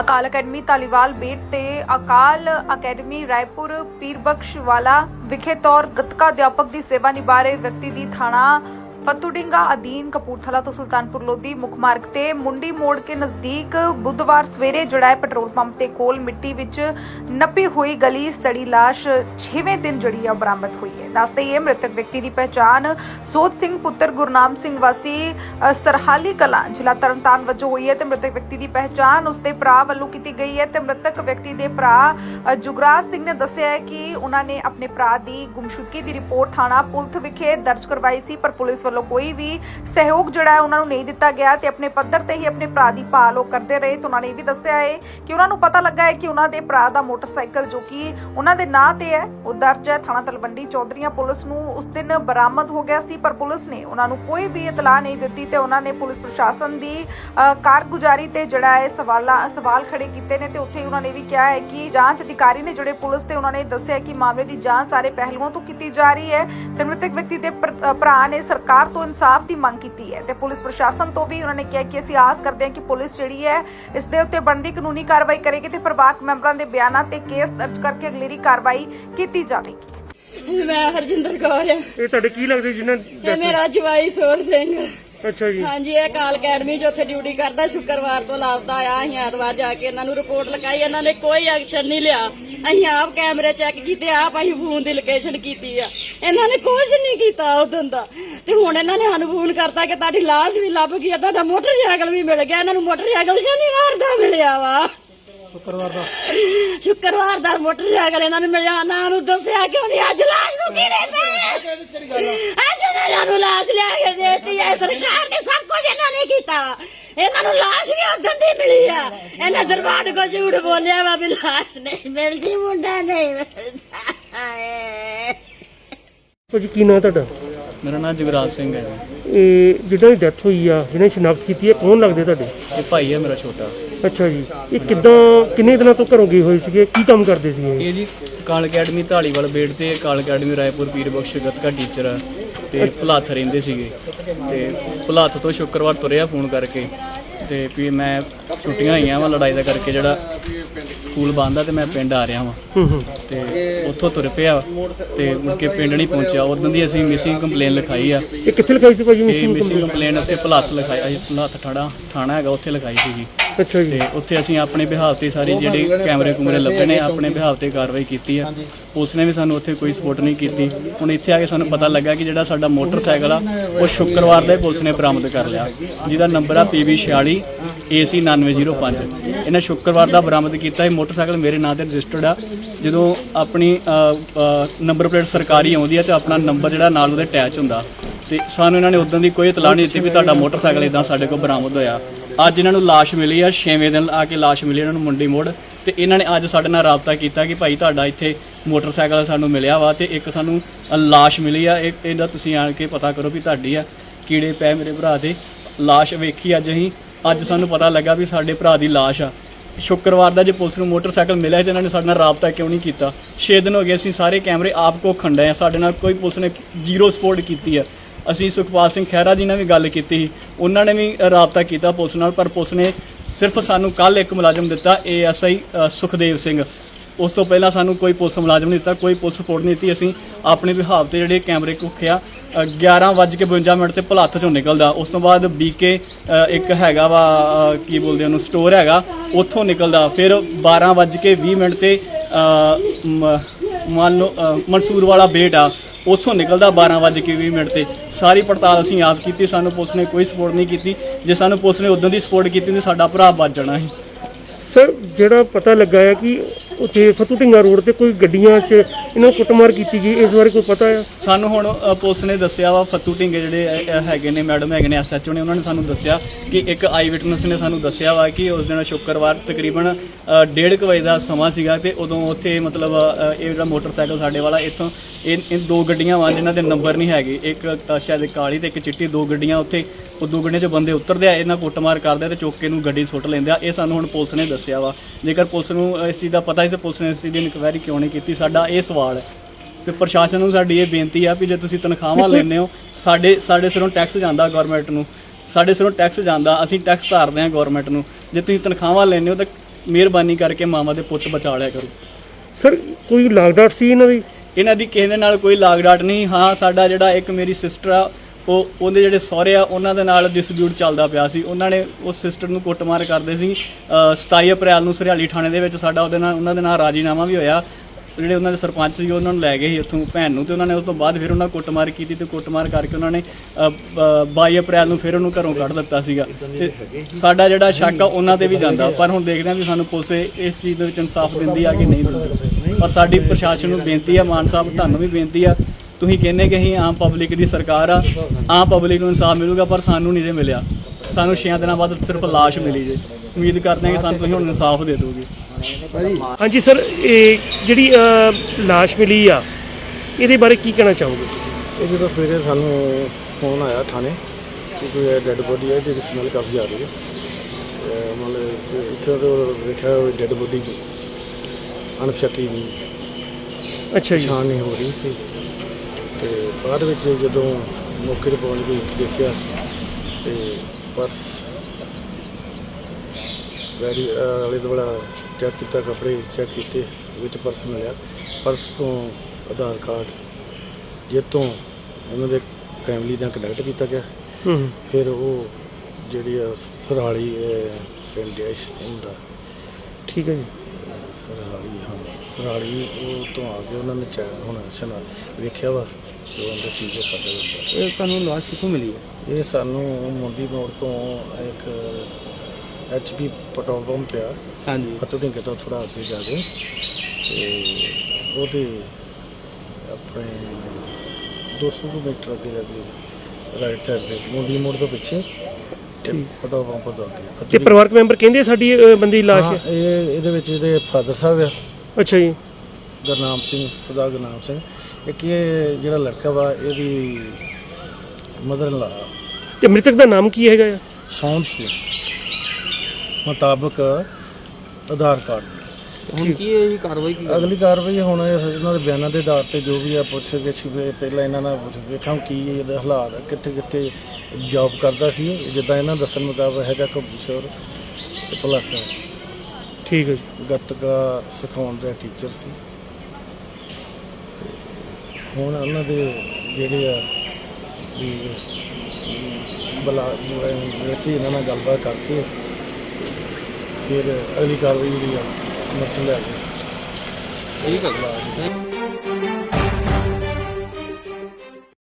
ਅਕਾਲ academy Taliwal ਬੇਟ ਤੇ ਅਕਾਲ academy Raipur ਪੀਰਬਖਸ਼ ਵਾਲਾ ਵਿਖੇ ਤੌਰ ਗਤਕਾ ਅਧਿਆਪਕ ਦੀ ਸੇਵਾ ਨਿਭਾ ਰਹੇ ਵਿਅਕਤੀ ਦੀ ਥਾਣਾ ਫਤੂਡਿੰਗਾ ਅਧੀਨ ਕਪੂਰਥਲਾ ਤੋਂ ਸੁਲਤਾਨਪੁਰ ਲੋਧੀ ਮੁੱਖ ਮਾਰਗ ਤੇ ਮੁੰਡੀ ਮੋੜ ਕੇ ਨਜ਼ਦੀਕ ਬੁੱਧਵਾਰ ਸਵੇਰੇ ਜੜਾਏ ਪੈਟਰੋਲ ਪੰਪ ਤੇ ਕੋਲ ਮਿੱਟੀ ਵਿੱਚ ਨੱਪੀ ਹੋਈ ਗਲੀ ਸੜੀ ਲਾਸ਼ 6ਵੇਂ ਦਿਨ ਜੜੀ ਆ ਬਰਾਮਦ ਹੋਈ ਹੈ। ਦੱਸਦੇ ਇਹ ਮ੍ਰਿਤਕ ਵਿਅਕਤੀ ਦੀ ਪਹਿਚਾਣ ਸੋਧ ਸਿੰਘ ਪੁੱਤਰ ਗੁਰਨਾਮ ਸਿੰਘ ਵਾਸੀ ਸਰਹਾਲੀ ਕਲਾਂ ਜ਼ਿਲ੍ਹਾ ਤਰਨਤਾਰਨ ਵਜੋਂ ਹੋਈ ਹੈ ਤੇ ਮ੍ਰਿਤਕ ਵਿਅਕਤੀ ਦੀ ਪਹਿਚਾਣ ਉਸਦੇ ਭਰਾ ਵੱਲੋਂ ਕੀਤੀ ਗਈ ਹੈ ਤੇ ਮ੍ਰਿਤਕ ਵਿਅਕਤੀ ਦੇ ਭਰਾ ਅ, ਜੁਗਰਾਜ ਸਿੰਘ ਨੇ ਦੱਸਿਆ ਹੈ ਕਿ ਉਹਨਾਂ ਨੇ ਆਪਣੇ ਭਰਾ ਦੀ ਗੁੰਮਸ਼ੁਦਗੀ ਦੀ ਰਿਪੋਰਟ ਥਾਣਾ ਪੁਲਥ ਵਿਖੇ ਦਰਜ ਕਰਵਾਈ ਸੀ ਪਰ ਪੁਲਿਸ ਵੱਲੋਂ ਕੋਈ ਵੀ ਸਹਿਯੋਗ ਜਿਹੜਾ ਹੈ ਉਹਨਾਂ ਨੂੰ ਨਹੀਂ ਦਿੱਤਾ ਗਿਆ ਤੇ ਆਪਣੇ ਪੱਧਰ ਤੇ ਹੀ ਆਪਣੇ ਭਰਾ ਦੀ ਭਾਲ ਉਹ ਕਰਦੇ ਰਹੇ ਤੇ ਉਹਨਾਂ ਨੇ ਇਹ ਵੀ ਦੱਸਿਆ ਹੈ ਕਿ ਉਹਨਾਂ ਨੂੰ ਪਤਾ ਲੱਗਾ ਹੈ ਕਿ ਉਹਨਾਂ ਦੇ ਭਰਾ ਦਾ ਮੋਟਰਸਾਈਕਲ ਜੋ ਕਿ ਉਹਨਾਂ ਦੇ ਨਾਂ ਤੇ ਹੈ, ਉਹ ਦਰਜ ਹੈ, ਥਾਣਾ ਤਲਵੰਡੀ ਚੌਧਰੀਆਂ ਪੁਲਿਸ ਨੂੰ ਉਸ ਦਿਨ ਬਰਾਮਦ ਹੋ ਗਿਆ ਸੀ, ਪਰ ਪੁਲਿਸ ਨੇ ਉਹਨਾਂ ਨੂੰ ਕੋਈ ਵੀ ਇਤਲਾਹ ਨਹੀਂ ਦਿੱਤੀ ਤੇ ਉਹਨਾਂ ਨੇ ਪੁਲਿਸ ਪ੍ਰਸ਼ਾਸਨ ਦੀ ਕਾਰਗੁਜ਼ਾਰੀ ਤੇ ਜਿਹੜਾ ਹੈ ਸਵਾਲਾਂ, ਸਵਾਲ ਖੜੇ ਕੀਤੇ ਨੇ ਤੇ ਉੱਥੇ ਉਹਨਾਂ ਨੇ ਵੀ ਕਿਹਾ ਹੈ ਕਿ ਜਾਂਚ ਅਧਿਕਾਰੀ ਨੇ ਜਿਹੜੇ ਪੁਲਿਸ ਤੇ ਉਹਨਾਂ ਨੇ ਦੱਸਿਆ ਕਿ ਮਾਮਲੇ ਦੀ ਜਾਂਚ ਸਾਰੇ ਪਹਿਲੂਆਂ ਤੋਂ ਕੀਤੀ ਜਾ ਰਹੀ ਹੈ। ਤੇ ਮ੍ਰਿਤਕ ਵਿਅਕਤੀ ਦੇ ਭਰਾ ਨੇ ਸਰਕਾਰ ਤੋਂ ਇਨਸਾਫ ਦੀ ਮੰਗ ਕੀਤੀ ਹੈ ਤੇ ਪੁਲਿਸ ਪ੍ਰਸ਼ਾਸਨ ਤੋਂ ਵੀ ਉਹਨਾਂ ਨੇ ਕਿਹਾ ਕਿ ਅਸੀਂ ਆਸ ਕਰਦੇ ਹਾਂ ਕਿ ਪੁਲਿਸ ਜਿਹੜੀ ਹੈ ਇਸ ਦੇ ਉੱਤੇ ਬਣਦੀ ਕਾਨੂੰਨੀ ਕਾਰਵਾਈ ਕਰੇਗੀ ਤੇ ਪਰਿਵਾਰਕ ਮੈਂਬਰਾਂ ਦੇ ਬਿਆਨਾਂ ਤੇ ਕੇਸ ਦਰਜ ਕਰਕੇ ਅਗਲੇਰੀ ਕਾਰਵਾਈ ਕੀਤੀ ਜਾਵੇਗੀ। ਮੈਂ ਹਰਜਿੰਦਰ ਕੌਰ ਆ ਇਹ ਤੁਹਾਡੇ ਕੀ ਲੱਗਦੇ ਜਿਨ੍ਹਾਂ ਇਹ ਮੇਰਾ ਜਵਾਈ ਸੋਰ ਸਿੰਘ। ਅੱਛਾ ਜੀ। ਹਾਂਜੀ ਇਹ ਕਾਲ ਅਕੈਡਮੀ 'ਚ ਉੱਥੇ ਡਿਊਟੀ ਕਰਦਾ ਸ਼ੁੱਕਰਵਾਰ ਤੋਂ ਲਾਪਤਾ ਆ ਅਸੀਂ ਐਤਵਾਰ ਜਾ ਕੇ ਇਹਨਾਂ ਨੂੰ ਰਿਪੋਰਟ ਲਿਖਾਈ ਇਹਨਾਂ ਨੇ ਕੋਈ ਐਕਸ਼ਨ ਨਹੀਂ ਲਿਆ। ਅਸੀਂ ਆਪ ਕੈਮਰੇ ਚੈੱਕ ਕੀਤੇ, ਆਪ ਅਸੀਂ ਫੋਨ ਦੀ ਲੋਕੇਸ਼ਨ ਕੀਤੀ ਆ। ਇਹਨਾਂ ਨੇ ਕੁਝ ਨਹੀਂ ਕੀਤਾ ਉਦੋਂ ਦਾ। ਤੇ ਹੁਣ ਇਹਨਾਂ ਨੇ ਸਾਨੂੰ ਫੋਨ ਕਰਤਾ ਕਿ ਤੁਹਾਡੀ ਲਾਸ਼ ਵੀ ਲੱਭ ਗਈ ਆ, ਤੁਹਾਡਾ ਮੋਟਰਸਾਈਕਲ ਵੀ ਮਿਲ ਗਿਆ। ਇਹਨਾਂ ਨੂੰ ਮੋਟਰਸਾਈਕਲ ਸ਼ਨੀਵਾਰ ਦਾ ਮਿਲਿਆ ਵਾ। ਸ਼ੁੱਕਰਵਾਰ ਦਾ। ਸ਼ੁੱਕਰਵਾਰ ਦਾ ਮੋਟਰਸਾਈਕਲ ਇਹਨਾਂ ਨੂੰ ਮਿਲਿਆ। ਨਾ ਨੂੰ ਦੱਸਿਆ ਕਿਉਂ ਨਹੀਂ? ਅੱਜ ਲਾਸ਼ ਨੂੰ ਕਿਹੜੇ ਪਏ ਕਿਹੜੀ ਗੱਲ ਆ? ਅੱਜ ਇਹਨਾਂ ਨੂੰ ਲਾਸ਼ ਲਿਆ ਕੇ ਦੇਤੀ ਹੈ। ਸਰਕਾਰ ਨੇ ਸਭ ਕੁਝ ਇਹਨਾਂ ਨੇ ਕੀਤਾ। ਇਹਨਾਂ ਨੂੰ ਲਾਸ਼ ਵੀ ਉਦੋਂ ਦੀ ਮਿਲੀ ਆ। ਇਹਨਾਂ ਜ਼ਰਬਾਨ ਕੋ ਝੂਠ ਬੋਲਿਆ ਵਾ ਵੀ ਲਾਸ਼ ਨਹੀਂ ਮਿਲਦੀ ਮੁੰਡਾ ਨਹੀਂ ਮਿਲਦਾ। ਭਾਜੀ ਕੀ ਨਾਂ ਤੁਹਾਡਾ? ਮੇਰਾ ਨਾਮ ਜਗਰਾਜ ਸਿੰਘ ਹੈ। ਇਹ ਜਿਹਨਾਂ ਦੀ ਡੈਥ ਹੋਈ ਆ ਜਿਹਨੇ ਸ਼ਨਾਖਤ ਕੀਤੀ ਹੈ ਕੌਣ ਲੱਗਦੇ ਤੁਹਾਡੇ? ਇਹ ਭਾਈ ਹੈ ਮੇਰਾ ਛੋਟਾ। ਅੱਛਾ ਜੀ। ਇਹ ਕਿੱਦਾਂ ਕਿੰਨੇ ਦਿਨਾਂ ਤੋਂ ਘਰੋਂ ਗਏ ਹੋਏ ਸੀਗੇ? ਕੀ ਕੰਮ ਕਰਦੇ ਸੀਗੇ ਇਹ? ਇਹ ਜੀ ਕਾਲ ਅਕੈਡਮੀ ਢਾਲੀਵਾਲ ਬੇਟ ਤੇ ਕਾਲ ਅਕੈਡਮੀ ਰਾਏਪੁਰ ਪੀਰ ਬਖਸ਼ ਗੱਤਕਾ ਟੀਚਰ ਆ ਤੇ ਭੁਲਾਥ ਰਹਿੰਦੇ ਸੀਗੇ। ਤੇ ਭੁਲਾਥ ਤੋਂ ਸ਼ੁੱਕਰਵਾਰ ਤੁਰਿਆ ਫੋਨ ਕਰਕੇ ਤੇ ਵੀ ਮੈਂ ਛੁੱਟੀਆਂ ਹੋਈਆਂ ਵਾ ਲੜਾਈ ਦਾ ਕਰਕੇ ਜਿਹੜਾ ਸਕੂਲ ਬੰਦ ਆ ਤੇ ਮੈਂ ਪਿੰਡ ਆ ਰਿਹਾ ਹੂੰ ਤੇ ਉੱਥੋਂ ਤੁਰ ਪਿਆ ਤੇ ਮੁੜ ਕੇ ਪਿੰਡ ਨਹੀਂ ਪਹੁੰਚਿਆ। ਉਦੋਂ ਦੀ ਅਸੀਂ ਮਿਸਿੰਗ ਕੰਪਲੇਨ ਲਿਖਾਈ ਆ। ਇਹ ਕਿੱਥੇ ਲਿਖਾਈ ਸੀ ਭਾਜੀ ਇਹ ਮਿਸਿੰਗ ਮਿਸਿੰਗ ਕੰਪਲੇਨ ਉੱਥੇ ਭੁਲਾਥ ਲਿਖਾਈ ਭੁਲਾਥ ਠਾਣਾ ਥਾਣਾ ਹੈਗਾ ਉੱਥੇ ਲਿਖਾਈ ਸੀਗੀ। ਅੱਛਾ ਜੀ। ਤੇ ਉੱਥੇ ਅਸੀਂ ਆਪਣੇ ਬਿਹਾਵ ਤੇ ਸਾਰੀ ਜਿਹੜੀ ਕੈਮਰੇ ਕੁਮਰੇ ਲੱਭੇ ਨੇ ਆਪਣੇ ਬਿਹਾਵ ਤੇ ਕਾਰਵਾਈ ਕੀਤੀ ਆ। ਪੁਲਿਸ ਨੇ ਵੀ ਸਾਨੂੰ ਉੱਥੇ ਕੋਈ ਸਪੋਰਟ ਨਹੀਂ ਕੀਤੀ। ਹੁਣ ਇੱਥੇ ਆ ਕੇ ਸਾਨੂੰ ਪਤਾ ਲੱਗਾ ਕਿ ਜਿਹੜਾ ਸਾਡਾ ਮੋਟਰਸਾਈਕਲ ਆ ਉਹ ਸ਼ੁੱਕਰਵਾਰ ਦਾ ਹੀ ਪੁਲਿਸ ਨੇ ਬਰਾਮਦ ਕਰ ਲਿਆ। ਜਿਹਦਾ ਨੰਬਰ ਆ PB 46 AC 9905 ਇਹਨਾਂ ਸ਼ੁੱਕਰਵਾਰ ਦਾ ਬਰਾਮਦ ਕੀਤਾ ਇਹ ਮੋਟਰਸਾਈਕਲ ਮੇਰੇ ਨਾਂ ਤੇ ਰਜਿਸਟਰਡ ਆ। ਜਦੋਂ ਆਪਣੀ ਨੰਬਰ ਪਲੇਟ ਸਰਕਾਰੀ ਆਉਂਦੀ ਆ ਤੇ ਆਪਣਾ ਨੰਬਰ ਜਿਹੜਾ ਨਾਲ ਉਹਦੇ ਅਟੈਚ ਹੁੰਦਾ। ਤੇ ਸਾਨੂੰ ਇਹਨਾਂ ਨੇ ਉਦੋਂ ਦੀ ਕੋਈ ਇਤਲਾਹ ਨਹੀਂ ਦਿੱਤੀ ਵੀ ਤੁਹਾਡਾ ਮੋਟਰਸਾਈਕਲ ਇਦਾਂ ਸਾਡੇ ਕੋਲ ਬਰਾਮਦ ਹੋਇਆ। ਅੱਜ ਇਹਨਾਂ ਨੂੰ ਲਾਸ਼ ਮਿਲੀ ਆ। 6ਵੇਂ ਦਿਨ ਆ ਕੇ ਲਾਸ਼ ਮਿਲੀ ਇਹਨਾਂ ਨੂੰ ਮੁੰਡੀ ਮੋੜ। ਤੇ ਇਹਨਾਂ ਨੇ ਅੱਜ ਸਾਡੇ ਨਾਲ ਰਾਬਤਾ ਕੀਤਾ ਕਿ ਭਾਈ ਤੁਹਾਡਾ ਇੱਥੇ ਮੋਟਰਸਾਈਕਲ ਸਾਨੂੰ ਮਿਲਿਆ ਵਾ ਤੇ ਇੱਕ ਸਾਨੂੰ ਲਾਸ਼ ਮਿਲੀ ਆ। ਇਹ- ਇਹਦਾ ਤੁਸੀਂ ਆਣ ਕੇ ਪਤਾ ਕਰੋ ਵੀ ਤੁਹਾਡੀ ਆ। ਕੀੜੇ ਪਏ ਮੇਰੇ ਭਰਾ ਦੇ। ਲਾਸ਼ ਵੇਖੀ ਅੱਜ ਅਸੀਂ, ਅੱਜ ਸਾਨੂੰ ਪਤਾ ਲੱਗਾ ਵੀ ਸਾਡੇ ਭਰਾ ਦੀ ਲਾਸ਼ ਆ। ਸ਼ੁੱਕਰਵਾਰ ਦਾ ਜੇ ਪੁਲਿਸ ਨੂੰ ਮੋਟਰਸਾਈਕਲ ਮਿਲਿਆ ਤੇ ਇਹਨਾਂ ਨੇ ਸਾਡੇ ਨਾਲ ਰਾਬਤਾ ਕਿਉਂ ਨਹੀਂ ਕੀਤਾ? 6 ਦਿਨ ਹੋ ਗਏ, ਅਸੀਂ ਸਾਰੇ ਕੈਮਰੇ ਆਪ ਕੋ ਖੰਡੇ ਆ। ਸਾਡੇ ਨਾਲ ਕੋਈ ਪੁਲਿਸ ਨੇ ਜ਼ੀਰੋ ਸਪੋਰਟ ਕੀਤੀ ਆ। ਅਸੀਂ ਸੁਖਪਾਲ ਸਿੰਘ ਖਹਿਰਾ ਜੀ ਨਾਲ ਵੀ ਗੱਲ ਕੀਤੀ ਸੀ। ਉਹਨਾਂ ਨੇ ਵੀ ਰਾਬਤਾ ਕੀਤਾ ਪੁਲਿਸ ਨਾਲ, ਪਰ ਪੁਲਿਸ ਨੇ ਸਿਰਫ ਸਾਨੂੰ ਕੱਲ ਇੱਕ ਮੁਲਾਜ਼ਮ ਦਿੱਤਾ, ਏਐਸਆਈ ਸੁਖਦੇਵ ਸਿੰਘ। ਉਸ ਤੋਂ ਪਹਿਲਾਂ ਸਾਨੂੰ ਕੋਈ ਪੁਲਿਸ ਮੁਲਾਜ਼ਮ ਨਹੀਂ ਦਿੱਤਾ, ਕੋਈ ਪੁਲਿਸ ਸਪੋਰਟ ਨਹੀਂ ਦਿੱਤੀ। ਅਸੀਂ ਆਪਣੇ ਵਿਹਾਵ ਤੇ ਜਿਹੜੇ ਕੈਮਰੇ ਕੁੱਖਿਆ 11:52 ਮਿੰਟ ਤੇ ਭਲੱਥ ਚੋਂ ਨਿਕਲਦਾ। ਉਸ ਤੋਂ ਬਾਅਦ ਬੀਕੇ ਇੱਕ ਹੈਗਾ ਵਾ ਕੀ ਬੋਲਦੇ ਉਹਨੂੰ ਸਟੋਰ ਹੈਗਾ ਉੱਥੋਂ ਨਿਕਲਦਾ। ਫਿਰ 12:20 ਮਿੰਟ ਤੇ ਅ, ਮੰਨ ਲਓ ਮਨਸੂਰ ਵਾਲਾ ਬੇਟ ਆ ਉੱਥੋਂ ਨਿਕਲਦਾ 12:20 ਮਿੰਟ ਤੇ। ਸਾਰੀ ਪੜਤਾਲ ਅਸੀਂ ਆਪ ਕੀਤੀ ਸਾਨੂੰ ਪੁਲਿਸ ਨੇ ਕੋਈ ਸਪੋਰਟ ਨਹੀਂ ਕੀਤੀ। ਜੇ ਸਾਨੂੰ ਪੁਲਿਸ ਨੇ ਉਦੋਂ ਦੀ ਸਪੋਰਟ ਕੀਤੀ ਹੁੰਦੀ ਸਾਡਾ ਭਰਾ ਬਚ ਜਾਣਾ ਸੀ। ਸਰ ਜਿਹੜਾ ਪਤਾ ਲੱਗਾ ਹੈ ਕਿ ਉੱਥੇ ਫਤੂਟਿੰਗਾ ਰੋਡ ਤੇ ਕੋਈ ਗੱਡੀਆਂ 'ਚ ਇਹਨਾਂ ਨੂੰ ਕੁੱਟਮਾਰ ਕੀਤੀ ਗਈ ਇਸ ਬਾਰੇ ਕੋਈ ਪਤਾ ਹੈ? ਸਾਨੂੰ ਹੁਣ ਅ, ਪੁਲਿਸ ਨੇ ਦੱਸਿਆ ਵਾ ਫੱਤੂ ਢਿੰਗੇ ਜਿਹੜੇ ਅ, ਅ, ਹੈਗੇ ਨੇ ਮੈਡਮ ਹੈਗੇ ਨੇ ਐਸਐਚਓ ਨੇ ਉਹਨਾਂ ਨੇ ਸਾਨੂੰ ਦੱਸਿਆ ਕਿ ਇੱਕ ਆਈ ਵਿਟਨੈਸ ਨੇ ਸਾਨੂੰ ਦੱਸਿਆ ਵਾ ਕਿ ਉਸ ਦਿਨ ਸ਼ੁੱਕਰਵਾਰ ਤਕਰੀਬਨ 1:30 ਵਜੇ ਦਾ ਸਮਾਂ ਸੀਗਾ ਤੇ ਉਦੋਂ ਉੱਥੇ ਮਤਲਬ ਅ, ਇਹ ਜਿਹੜਾ ਮੋਟਰਸਾਈਕਲ ਸਾਡੇ ਵਾਲਾ ਇੱਥੋਂ ਇਹ ਇਹ ਦੋ ਗੱਡੀਆਂ ਵਾ ਜਿਨ੍ਹਾਂ ਦੇ ਨੰਬਰ ਨਹੀਂ ਹੈਗੇ। ਇੱਕ ਅ, ਸ਼ਾਇਦ ਕਾਲੀ ਤੇ ਇੱਕ ਚਿੱਟੀ ਦੋ ਗੱਡੀਆਂ ਉੱਥੇ ਉਹ ਦੋ ਗੱਡੀਆਂ 'ਚ ਬੰਦੇ ਉਤਰਦੇ ਆ ਇਹਨਾਂ ਕੁੱਟਮਾਰ ਕਰਦੇ ਆ ਤੇ ਚੁੱਕ ਕੇ ਨੂੰ ਗੱਡੀ ਸੁੱਟ ਲੈਂਦੇ ਆ। ਇਹ ਸਾਨੂੰ ਹੁਣ ਪੁਲਿਸ ਨੇ ਦੱਸਿਆ ਵਾ। ਜੇਕਰ ਪੁਲਿਸ ਨੂੰ ਇਸ ਚੀਜ਼ ਦਾ ਪਤਾ ਸੀ ਤੇ ਪੁਲਿਸ ਨੇ ਇਸ ਚੀਜ਼ ਦੀ ਇਨਕੁਆਇਰੀ ਕਿਉਂ ਨਹੀਂ ਕੀਤੀ ਸਾਡਾ ਇਹ ਸਵਾਲ ਹੈ। ਤੇ ਪ੍ਰਸ਼ਾਸਨ ਨੂੰ ਸਾਡੀ ਇਹ ਬੇਨਤੀ ਆ ਵੀ ਜੇ ਤੁਸੀਂ ਤਨਖਾਹਾਂ ਲੈਂਦੇ ਹੋ ਸਾਡੇ ਸਾਡੇ ਸਿਰੋਂ ਟੈਕਸ ਜਾਂਦਾ ਗਵਰਨਮੈਂਟ ਨੂੰ। ਸਾਡੇ ਸਿਰੋਂ ਟੈਕਸ ਜਾਂਦਾ ਅਸੀਂ ਟੈਕਸ ਧਾਰਦੇ ਹਾਂ ਗਵਰਨਮੈਂਟ ਨੂੰ। ਜੇ ਤੁਸੀਂ ਤਨਖਾਹਾਂ ਲੈਂਦੇ ਹੋ ਤਾਂ ਮਿਹਰਬਾਨੀ ਕਰਕੇ ਮਾਵਾਂ ਦੇ ਪੁੱਤ ਬਚਾ ਲਿਆ ਕਰੋ। ਸਰ ਕੋਈ ਲਾਗਡਾਟ ਸੀ ਇਹਨਾਂ ਦੀ? ਇਹਨਾਂ ਦੀ ਕਿਸੇ ਦੇ ਨਾਲ ਕੋਈ ਲਾਗ ਡਾਟ ਨਹੀਂ। ਹਾਂ ਸਾਡਾ ਜਿਹੜਾ ਇੱਕ ਮੇਰੀ ਸਿਸਟਰ ਆ ਉਹ ਉਹਦੇ ਜਿਹੜੇ ਸਹੁਰੇ ਆ ਉਹਨਾਂ ਦੇ ਨਾਲ ਡਿਸਪਿਊਟ ਚੱਲਦਾ ਪਿਆ ਸੀ। ਉਹਨਾਂ ਨੇ ਉਸ ਸਿਸਟਰ ਨੂੰ ਕੁੱਟਮਾਰ ਕਰਦੇ ਸੀ। ਅ, 27 ਅਪ੍ਰੈਲ ਨੂੰ ਸਰਿਆਲੀ ਥਾਣੇ ਦੇ ਵਿੱਚ ਸਾਡਾ ਉਹਦੇ ਨਾਲ ਉਹਨਾਂ ਦੇ ਨਾਲ ਰਾਜੀਨਾਮਾ ਵੀ ਹੋਇਆ। ਜਿਹੜੇ ਉਹਨਾਂ ਦੇ ਸਰਪੰਚ ਸੀ ਉਹਨਾਂ ਨੂੰ ਲੈ ਗਏ ਸੀ ਉੱਥੋਂ ਭੈਣ ਨੂੰ ਤੇ ਉਹਨਾਂ ਨੇ ਉਸ ਤੋਂ ਬਾਅਦ ਫਿਰ ਉਹਨਾਂ ਕੁੱਟਮਾਰ ਕੀਤੀ ਤੇ ਕੁੱਟਮਾਰ ਕਰਕੇ ਉਹਨਾਂ ਨੇ ਅ, 22 ਅਪ੍ਰੈਲ ਨੂੰ ਫਿਰ ਉਹਨੂੰ ਘਰੋਂ ਕੱਢ ਦਿੱਤਾ ਸੀਗਾ। ਤੇ ਸਾਡਾ ਜਿਹੜਾ ਸ਼ੱਕ ਆ ਉਹਨਾਂ ਤੇ ਵੀ ਜਾਂਦਾ। ਪਰ ਹੁਣ ਦੇਖਦੇ ਹਾਂ ਵੀ ਸਾਨੂੰ ਪੁਲਿਸ ਇਸ ਚੀਜ਼ ਦੇ ਵਿੱਚ ਇਨਸਾਫ ਦਿੰਦੀ ਆ ਕਿ ਨਹੀਂ ਦਿੰਦੀ। ਪਰ ਸਾਡੀ ਪ੍ਰਸ਼ਾਸਨ ਨੂੰ ਬੇਨਤੀ ਆ ਮਾਨ ਸਾਹਿਬ ਤੁਹਾਨੂੰ ਵੀ ਬੇਨਤੀ ਆ। ਤੁਸੀਂ ਕਹਿੰਦੇ ਕਿ ਅਸੀਂ ਆਮ ਪਬਲਿਕ ਦੀ ਸਰਕਾਰ ਆ। ਆਮ ਪਬਲਿਕ ਨੂੰ ਇਨਸਾਫ ਮਿਲੂਗਾ ਪਰ ਸਾਨੂੰ ਨਹੀਂ ਜੇ ਮਿਲਿਆ। ਸਾਨੂੰ 6 ਦਿਨਾਂ ਬਾਅਦ ਸਿਰਫ ਲਾਸ਼ ਮਿਲੀ ਜੇ। ਉਮੀਦ ਕਰਦੇ ਹਾਂ ਕਿ ਸਾਨੂੰ ਤੁਸੀਂ ਹੁਣ ਇਨਸਾਫ ਦੇ ਦਿਓਗੇ। ਹਾਂਜੀ ਸਰ ਇਹ ਜਿਹੜੀ ਅ, ਲਾਸ਼ ਮਿਲੀ ਆ ਇਹਦੇ ਬਾਰੇ ਕੀ ਕਹਿਣਾ ਚਾਹੋਗੇ? ਇਹ ਜਦੋਂ ਸਵੇਰੇ ਸਾਨੂੰ ਫੋਨ ਆਇਆ ਥਾਣੇ ਕਿ ਕੋਈ ਡੈੱਡ ਬੋਡੀ ਹੈ ਜਿਹਦੀ ਸਮੈਲ ਕਾਫੀ ਆ ਰਹੀ ਹੈ। ਤੇ ਮਤਲਬ ਕਿ ਇੱਥੇ ਤੋਂ ਵੇਖਿਆ ਡੈੱਡ ਬੋਡੀ ਅਣਪਛਾਤੀ ਅੱਛਾ ਜੀ। ਪਛਾਣ ਨਹੀਂ ਹੋ ਰਹੀ ਸੀ। ਤੇ ਬਾਅਦ ਵਿੱਚ ਜਦੋਂ ਮੌਕੇ ਤੇ ਪਹੁੰਚ ਕੇ ਦੇਖਿਆ ਤੇ ਪਰਸ ਵੈਰੀ ਆਲੇ ਦੁਆਲਾ ਚੈੱਕ ਕੀਤਾ ਕੱਪੜੇ ਚੈੱਕ ਕੀਤੇ ਵਿੱਚ ਪਰਸ ਮਿਲਿਆ। ਪਰਸ ਤੋਂ ਆਧਾਰ ਕਾਰਡ ਜਿਹ ਤੋਂ ਉਹਨਾਂ ਦੇ ਫੈਮਿਲੀ ਨਾਲ ਕਨੈਕਟ ਕੀਤਾ ਗਿਆ। ਹੂੰ। ਫਿਰ ਉਹ ਜਿਹੜੀ ਆ ਸਰਾਲੀ ਪਿੰਡ ਹੈ ਹੁੰਦਾ ਠੀਕ ਹੈ ਜੀ। ਸਰਾਲੀ ਹਾਂ। ਸਰਾਲੀ ਉਹ ਤੋਂ ਆ ਕੇ ਉਹਨਾਂ ਨੇ ਚੈ ਹੁਣ ਸ਼ਨਾ ਵੇਖਿਆ ਵਾ ਤੇ ਉਹਦੇ ਠੀਕ ਹੈ ਸਾਡਾ ਬੰਦਾ ਇਹ ਤੁਹਾਨੂੰ ਲਾਸ਼ ਕਿੱਥੋਂ ਮਿਲੀ ਹੈ? ਇਹ ਸਾਨੂੰ ਮੁੰਡੀ ਮੋੜ ਤੋਂ ਇੱਕ ਐਚਪੀ ਪੈਟਰੋਲ ਪੰਪ ਪਿਆ ਹਾਂਜੀ। ਫਤੂ ਢਿੰਕੇ ਤੋਂ ਥੋੜਾ ਅੱਗੇ ਜਾ ਕੇ ਤੇ ਉਹਦੇ ਆਪਣੇ 200 ਕੁ ਮੀਟਰ ਅੱਗੇ ਜਾ ਕੇ ਰਾਈਟ ਸਾਈਡ ਤੇ ਮੁੰਡੀ ਮੋੜ ਤੋਂ ਪਿੱਛੇ ਤੇ ਪੈਟਰੋਲ ਪੰਪ ਤੋਂ ਅੱਗੇ। ਤੇ ਪਰਿਵਾਰਕ ਮੈਂਬਰ ਕਹਿੰਦੇ ਸਾਡੀ ਅ, ਬੰਦੇ ਲਾਸ਼ ਹਾਂ ਹੈ ਇਹ ਇਹਦੇ ਵਿੱਚ ਇਹਦੇ ਫਾਦਰ ਸਾਹਿਬ ਆ। ਅੱਛਾ ਜੀ। ਗੁਰਨਾਮ ਸਿੰਘ ਸਰਦਾਰ ਗੁਰਨਾਮ ਸਿੰਘ। ਇੱਕ ਇਹ ਜਿਹੜਾ ਲੜਕਾ ਵਾ ਇਹਦੀ ਮਦਰ ਲਾ ਤੇ ਮ੍ਰਿਤਕ ਦਾ ਨਾਮ ਕੀ ਹੈਗਾ ਆ? ਸੌਂਦ ਸਿੰਘ। ਮੁਤਾਬਕ ਆਧਾਰ ਕਾਰਡ। ਹੁਣ ਕੀ ਇਹ ਕਾਰਵਾਈ ਕੀ ਅਗਲੀ ਕਾਰਵਾਈ ਹੁਣ ਇਸ- ਇਹਨਾਂ ਦੇ ਬਿਆਨਾਂ ਦੇ ਆਧਾਰ ਤੇ ਜੋ ਵੀ ਆ ਪੁੱਛ ਗਿੱਛ ਵੀ ਪਹਿਲਾਂ ਇਹਨਾਂ ਨਾਲ ਪੁੱਛ- ਵੇਖਾਂ ਕੀ ਇਹਦੇ ਹਾਲਾਤ ਆ, ਕਿੱਥੇ ਕਿੱਥੇ ਜੌਬ ਕਰਦਾ ਸੀ ਜਿੱਦਾਂ ਇਹਨਾਂ ਦੱਸਣ ਮੁਤਾਬਕ ਹੈਗਾ ਕਬੂਸ਼ਰ ਤੇ ਭਲਾਕਾ ਠੀਕ ਹੈ ਜੀ। ਗੱਤਕਾ ਸਿਖਾਉਣ ਦਾ ਟੀਚਰ ਸੀ। ਤੇ ਹੁਣ ਉਹਨਾਂ ਦੇ ਜਿਹੜੇ ਆ ਵੀ ਬਲਾ ਵੇਖੀ ਇਹਨਾਂ ਨਾਲ ਗੱਲਬਾਤ ਕਰਕੇ ਫਿਰ ਅਗਲੀ ਕਾਰਵਾਈ ਜਿਹੜੀ ਆ ਮਰਚ ਲੈ ਕੇ। ਠੀਕ ਹੈ